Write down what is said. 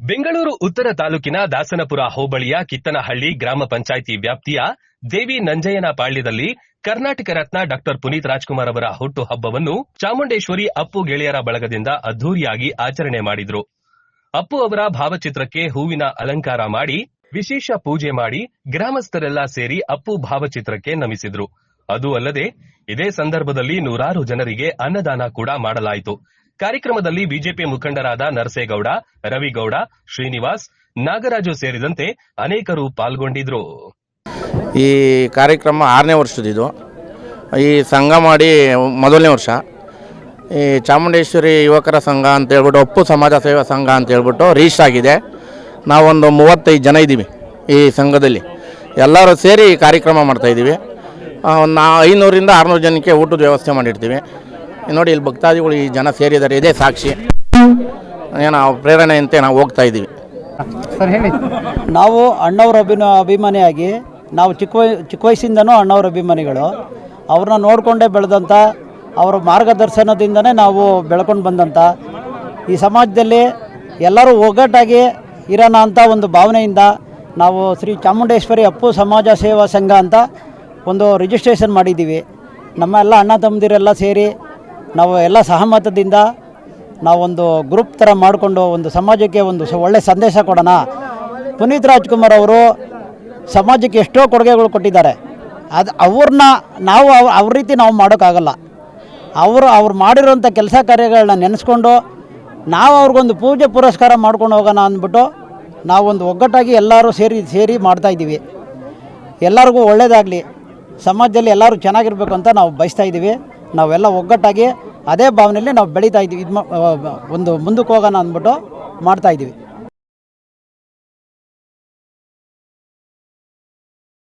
ಬೆಂಗಳೂರು ಉತ್ತರ ತಾಲೂಕಿನ ದಾಸನಪುರ ಹೋಬಳಿಯ ಕಿತ್ತನಹಳ್ಳಿ ಗ್ರಾಮ ಪಂಚಾಯಿತಿ ವ್ಯಾಪ್ತಿಯ ದೇವಿ ನಂಜಯ್ಯನ ಪಾಳ್ಯದಲ್ಲಿ ಕರ್ನಾಟಕ ರತ್ನ ಡಾಕ್ಟರ್ ಪುನೀತ್ ರಾಜ್ಕುಮಾರ್ ಅವರ ಹುಟ್ಟು ಹಬ್ಬವನ್ನು ಚಾಮುಂಡೇಶ್ವರಿ ಅಪ್ಪು ಗೆಳೆಯರ ಬಳಗದಿಂದ ಅದ್ದೂರಿಯಾಗಿ ಆಚರಣೆ ಮಾಡಿದ್ರು. ಅಪ್ಪು ಅವರ ಭಾವಚಿತ್ರಕ್ಕೆ ಹೂವಿನ ಅಲಂಕಾರ ಮಾಡಿ, ವಿಶೇಷ ಪೂಜೆ ಮಾಡಿ ಗ್ರಾಮಸ್ಥರೆಲ್ಲ ಸೇರಿ ಅಪ್ಪು ಭಾವಚಿತ್ರಕ್ಕೆ ನಮಿಸಿದ್ರು. ಅದು ಅಲ್ಲದೆ ಇದೇ ಸಂದರ್ಭದಲ್ಲಿ ನೂರಾರು ಜನರಿಗೆ ಅನ್ನದಾನ ಕೂಡ ಮಾಡಲಾಯಿತು. ಕಾರ್ಯಕ್ರಮದಲ್ಲಿ ಬಿಜೆಪಿ ಮುಖಂಡರಾದ ನರಸೇಗೌಡ, ರವಿಗೌಡ, ಶ್ರೀನಿವಾಸ್, ನಾಗರಾಜು ಸೇರಿದಂತೆ ಅನೇಕರು ಪಾಲ್ಗೊಂಡಿದ್ರು. ಈ ಕಾರ್ಯಕ್ರಮ ಆರನೇ ವರ್ಷದಿದು. ಈ ಸಂಘ ಮಾಡಿ ಮೊದಲನೇ ವರ್ಷ. ಈ ಚಾಮುಂಡೇಶ್ವರಿ ಯುವಕರ ಸಂಘ ಅಂತ ಹೇಳ್ಬಿಟ್ಟು, ಒಪ್ಪು ಸಮಾಜ ಸೇವಾ ಸಂಘ ಅಂತ ಹೇಳ್ಬಿಟ್ಟು ರಿಜಿಸ್ಟರ್ ಆಗಿದೆ. ನಾವೊಂದು ಮೂವತ್ತೈದು ಜನ ಇದ್ದೀವಿ ಈ ಸಂಘದಲ್ಲಿ. ಎಲ್ಲರೂ ಸೇರಿ ಕಾರ್ಯಕ್ರಮ ಮಾಡ್ತಾಯಿದ್ದೀವಿ ನಾ ಐನೂರಿಂದ ಆರುನೂರು ಜನಕ್ಕೆ ಊಟದ ವ್ಯವಸ್ಥೆ ಮಾಡಿರ್ತೀವಿ. ನೋಡಿ ಇಲ್ಲಿ ಭಕ್ತಾದಿಗಳು ಈ ಜನ ಸೇರಿದ್ದಾರೆ. ಇದೇ ಸಾಕ್ಷಿ. ಏನೋ ಪ್ರೇರಣೆಯಂತೆ ನಾವು ಹೋಗ್ತಾ ಇದ್ದೀವಿ. ಸರ್ ಹೇಳಿ. ನಾವು ಅಣ್ಣವ್ರ ಅಭಿನ ಅಭಿಮಾನಿಯಾಗಿ ನಾವು ಚಿಕ್ಕ ವಯ ಚಿಕ್ಕ ವಯಸ್ಸಿಂದನೂ ಅಣ್ಣವ್ರ ಅಭಿಮಾನಿಗಳು. ಅವ್ರನ್ನ ನೋಡಿಕೊಂಡೇ ಬೆಳೆದಂಥ ಅವರ ಮಾರ್ಗದರ್ಶನದಿಂದನೇ ನಾವು ಬೆಳ್ಕೊಂಡು ಬಂದಂಥ ಈ ಸಮಾಜದಲ್ಲಿ ಎಲ್ಲರೂ ಒಗ್ಗಟ್ಟಾಗಿ ಇರೋಣ ಅಂತ ಒಂದು ಭಾವನೆಯಿಂದ ನಾವು ಶ್ರೀ ಚಾಮುಂಡೇಶ್ವರಿ ಅಪ್ಪು ಸಮಾಜ ಸೇವಾ ಸಂಘ ಅಂತ ಒಂದು ರಿಜಿಸ್ಟ್ರೇಷನ್ ಮಾಡಿದ್ದೀವಿ. ನಮ್ಮ ಎಲ್ಲ ಅಣ್ಣ ತಮ್ಮದಿರೆಲ್ಲ ಸೇರಿ ನಾವು ಎಲ್ಲ ಸಹಮತದಿಂದ ನಾವೊಂದು ಗ್ರೂಪ್ ಥರ ಮಾಡಿಕೊಂಡು ಒಂದು ಸಮಾಜಕ್ಕೆ ಒಂದು ಸ ಒಳ್ಳೆಯ ಸಂದೇಶ ಕೊಡೋಣ. ಪುನೀತ್ ರಾಜ್ಕುಮಾರ್ ಅವರು ಸಮಾಜಕ್ಕೆ ಎಷ್ಟೋ ಕೊಡುಗೆಗಳು ಕೊಟ್ಟಿದ್ದಾರೆ. ಅದು ಅವ್ರನ್ನ ನಾವು ಅವ್ರ ರೀತಿ ನಾವು ಮಾಡೋಕ್ಕಾಗಲ್ಲ. ಅವರು, ಅವ್ರು ಮಾಡಿರೋಂಥ ಕೆಲಸ ಕಾರ್ಯಗಳನ್ನ ನೆನೆಸ್ಕೊಂಡು ನಾವು ಅವ್ರಿಗೊಂದು ಪೂಜೆ ಪುರಸ್ಕಾರ ಮಾಡ್ಕೊಂಡು ಹೋಗೋಣ ಅಂದ್ಬಿಟ್ಟು ನಾವೊಂದು ಒಗ್ಗಟ್ಟಾಗಿ ಎಲ್ಲರೂ ಸೇರಿ ಸೇರಿ ಮಾಡ್ತಾಯಿದ್ದೀವಿ ಎಲ್ಲರಿಗೂ ಒಳ್ಳೆಯದಾಗಲಿ ಸಮಾಜದಲ್ಲಿ ಎಲ್ಲರೂ ಚೆನ್ನಾಗಿರ್ಬೇಕು ಅಂತ ನಾವು ಬಯಸ್ತಾ ಇದ್ದೀವಿ. ನಾವೆಲ್ಲ ಒಗ್ಗಟ್ಟಾಗಿ ಅದೇ ಭಾವನೆಯಲ್ಲಿ ನಾವು ಬೆಳೀತಾ ಇದ್ದೀವಿ. ಇದು ಒಂದು ಮುಂದಕ್ಕೆ ಹೋಗೋಣ ಅಂದ್ಬಿಟ್ಟು ಮಾಡ್ತಾಯಿದ್ದೀವಿ